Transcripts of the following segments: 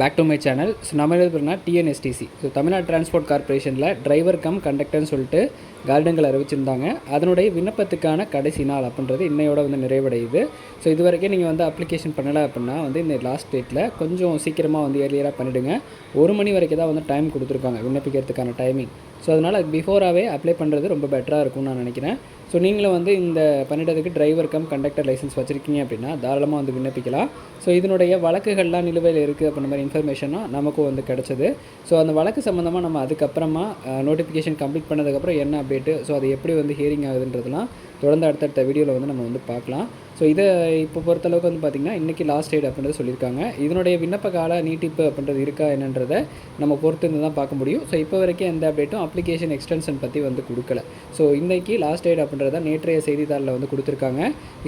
Back to my channel so நம்ம எழுதுனா TNSTC so Tamil Nadu transport கார்பரேஷனில் டிரைவர் கம் கண்டக்டர்னு சொல்லிட்டு கார்டன்கள் அறிவிச்சிருந்தாங்க. அதனுடைய விண்ணப்பத்துக்கான கடைசி நாள் அப்படின்றது இன்னையோட வந்து நிறைவடையுது. ஸோ இது வரைக்கும் நீங்கள் வந்து அப்ளிகேஷன் பண்ணலை அப்படின்னா வந்து இந்த லாஸ்ட் டேட்டில் கொஞ்சம் சீக்கிரமாக வந்து ஏர்லியராக பண்ணிவிடுங்க ஒரு மணி வரைக்கும் தான் வந்து டைம் கொடுத்துருக்காங்க விண்ணப்பிக்கிறதுக்கான டைமிங் ஸோ அதனால் பிஃபோராகவே அப்ளை பண்ணுறது ரொம்ப பெட்டராக இருக்கும்னு நான் நினைக்கிறேன். ஸோ நீங்களும் வந்து இந்த பன்னெண்டுக்கு டிரைவர் கம் கண்டக்டர் லைசன்ஸ் வச்சுருக்கீங்க அப்படின்னா தாராளமாக வந்து விண்ணப்பிக்கலாம். ஸோ இதனுடைய வழக்குகள்லாம் நிலுவையில் இருக்குது அப்படின்ற மாதிரி இன்ஃபர்மேஷனும் நமக்கும் வந்து கிடச்சிது. ஸோ அந்த வழக்கு சம்மந்தமாக நம்ம அதுக்கப்புறமா நோட்டிஃபிகேஷன் கம்ப்ளீட் பண்ணதுக்கப்புறம் என்ன அப்டேட்டு ஸோ அது எப்படி வந்து ஹியரிங் ஆகுதுன்றதுலாம் தொடர்ந்து அடுத்தடுத்த வீடியோவில் வந்து நம்ம வந்து பார்க்கலாம். ஸோ இதை இப்போ பொறுத்தளவுக்கு வந்து பார்த்திங்கன்னா இன்றைக்கி லாஸ்ட் டேட் அப்படின்றது சொல்லியிருக்காங்க. இதனுடைய விண்ணப்ப கால நீட்டிப்பு அப்படின்றது இருக்கா என்னன்றதை நம்ம பொறுத்து இருந்து தான் பார்க்க முடியும். ஸோ இப்போ வரைக்கும் எந்த அப்டேட்டும் அப்ளிகேஷன் எக்ஸ்டென்ஷன் பற்றி வந்து கொடுக்கல. ஸோ இன்றைக்கி லாஸ்ட் டேட் அப்படின்றத நேற்றைய செய்தித்தாளில் வந்து கொடுத்துருக்காங்க.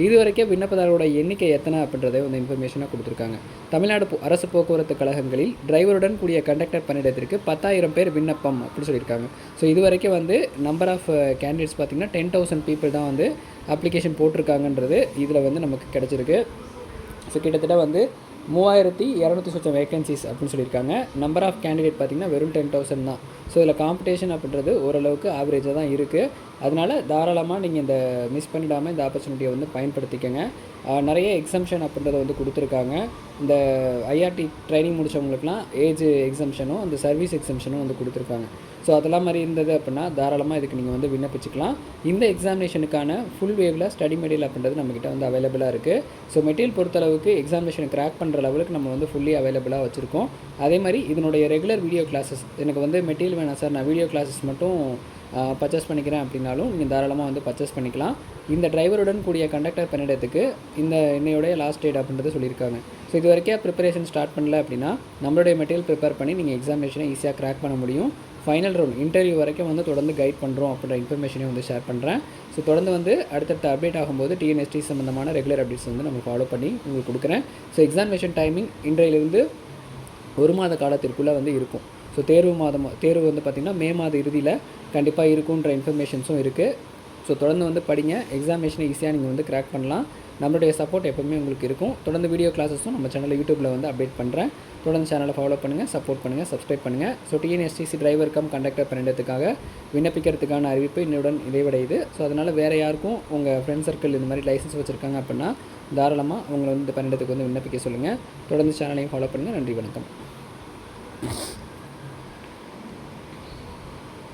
இது வரைக்கும் விண்ணப்பதாரோட எண்ணிக்கை எத்தனை அப்படின்றதை வந்து இன்ஃபர்மேஷனாக கொடுத்துருக்காங்க. தமிழ்நாடு அரசு போக்குவரத்து கழகங்களில் டிரைவருடன் கூடிய கண்டக்டர் பணியிடத்திற்கு பத்தாயிரம் பேர் விண்ணப்பம் அப்படின்னு சொல்லியிருக்காங்க. ஸோ இது வரைக்கும் வந்து நம்பர் ஆஃப் கேண்டிடேட்ஸ் பார்த்திங்கன்னா டென் தௌசண்ட் பீப்புள் தான் வந்து அப்ளிகேஷன் போட்டிருக்காங்கன்றது இதில் வந்து நமக்கு கிடச்சிருக்கு. ஸோ கிட்டத்தட்ட வந்து மூவாயிரத்தி இரநூத்தி சொச்சம் வேகன்சிஸ் அப்படின்னு சொல்லியிருக்காங்க. நம்பர் ஆஃப் கேண்டிடேட் பார்த்திங்கன்னா வெறும் டென் தௌசண்ட் தான். ஸோ இதில் காம்படிஷன் அப்படின்றது ஓரளவுக்கு ஆவரேஜாக தான் இருக்குது அதனால் தாராளமாக நீங்கள் இந்த மிஸ் பண்ணிடாமல் இந்த ஆப்பர்ச்சுனிட்டியை வந்து பயன்படுத்திக்கங்க. நிறைய எக்ஸம்ஷன் அப்படின்றத வந்து கொடுத்துருக்காங்க. இந்த ஐஆர்டி ட்ரைனிங் முடிச்சவங்களுக்குலாம் ஏஜ் எக்ஸம்ஷனும் அந்த சர்வீஸ் எக்ஸம்ஷனும் வந்து கொடுத்துருக்காங்க. ஸோ அதெல்லாம் மாதிரி இருந்தது அப்படின்னா தாராளமாக இதுக்கு நீங்கள் வந்து விண்ணப்பிச்சுக்கலாம். இந்த எக்ஸாமினேஷனுக்கான ஃபுல் வேவில் ஸ்டடி மெட்டீரியல் அப்படின்றது நம்மக்கிட்ட வந்து அவைலபிளாக இருக்குது ஸோ மெட்டீரியல் பொறுத்தளவுக்கு எக்ஸாமினேஷனை கிராக் பண்ணுற லெவலுக்கு நம்ம வந்து ஃபுல்லி அவைலபிளாக வச்சுருக்கோம். அதே மாதிரி இதனுடைய ரெகுலர் வீடியோ கிளாஸஸ் எனக்கு வந்து மெட்டீரியல் வேணாம் சார் நான் வீடியோ கிளாஸஸ் மட்டும் பர்ச்சேஸ் பண்ணிக்கிறேன் அப்படின்னாலும் நீங்கள் தாராளமாக வந்து பர்ச்சேஸ் பண்ணிக்கலாம். இந்த டிரைவருடன் கூடிய கண்டக்டர் பணியிடத்துக்கு இந்த இன்னையோடைய லாஸ்ட் டேட் அப்படின்றத சொல்லியிருக்காங்க. ஸோ இது வரைக்கும் ப்ரிப்பரேஷன் ஸ்டார்ட் பண்ணல அப்படின்னா நம்மளுடைய மெட்டீரியல் ப்ரிப்பேர் பண்ணி நீங்கள் எக்ஸாமினேஷனை ஈஸியாக கிராக் பண்ண முடியும். ஃபைனல் ரவுண்ட் இன்டர்வியூ வரைக்கும் வந்து தொடர்ந்து கைட் பண்ணுறோம் அப்படின்ற இன்ஃபர்மேஷனையும் வந்து ஷேர் பண்ணுறேன் ஸோ தொடர்ந்து வந்து அடுத்தடுத்த அப்டேட் ஆகும்போது டிஎன்எஸ்டி சம்மந்தமான ரெகுலர் அப்டேட்ஸ் வந்து நம்ம ஃபாலோ பண்ணி உங்களுக்கு கொடுக்குறேன். ஸோ எக்ஸாமினேஷன் டைமிங் இன்றையிலிருந்து ஒரு மாத காலத்திற்குள்ளே வந்து இருக்கும். ஸோ தேர்வு மாதம் தேர்வு வந்து பார்த்திங்கன்னா மே மாத இறுதியில் கண்டிப்பாக இருக்குன்ற இன்ஃபர்மேஷன்ஸும் இருக்குது ஸோ தொடர்ந்து வந்து படிங்க. எக்ஸாமினேஷனை ஈஸியாக நீங்கள் வந்து கிராக் பண்ணலாம். நம்மளுடைய சப்போர்ட் எப்போவுமே உங்களுக்கு இருக்கும். தொடர்ந்து வீடியோ கிளாஸஸும் நம்ம சேனலில் யூடியூப்பில் வந்து அப்டேட் பண்ணுறேன் தொடர்ந்து சேனலை ஃபாலோ பண்ணுங்கள் சப்போர்ட் பண்ணுங்கள் சப்ஸ்கிரைப் பண்ணுங்கள் so TNSTC driver cum conductor பணியிடத்துக்காக விண்ணப்பிக்கிறதுக்கான அறிவிப்பு இன்னுடன் நிறைவடையுது. ஸோ அதனால் வேறு யாருக்கும் உங்கள் ஃப்ரெண்ட் சர்க்கிள் இந்த மாதிரி லைசன்ஸ் வச்சுருக்காங்க அப்படின்னா தாராளமாக அவங்களை வந்து இந்த வந்து விண்ணப்பிக்க சொல்லுங்கள் தொடர்ந்து சேனலையும் ஃபாலோ பண்ணுங்கள் நன்றி வணக்கம்.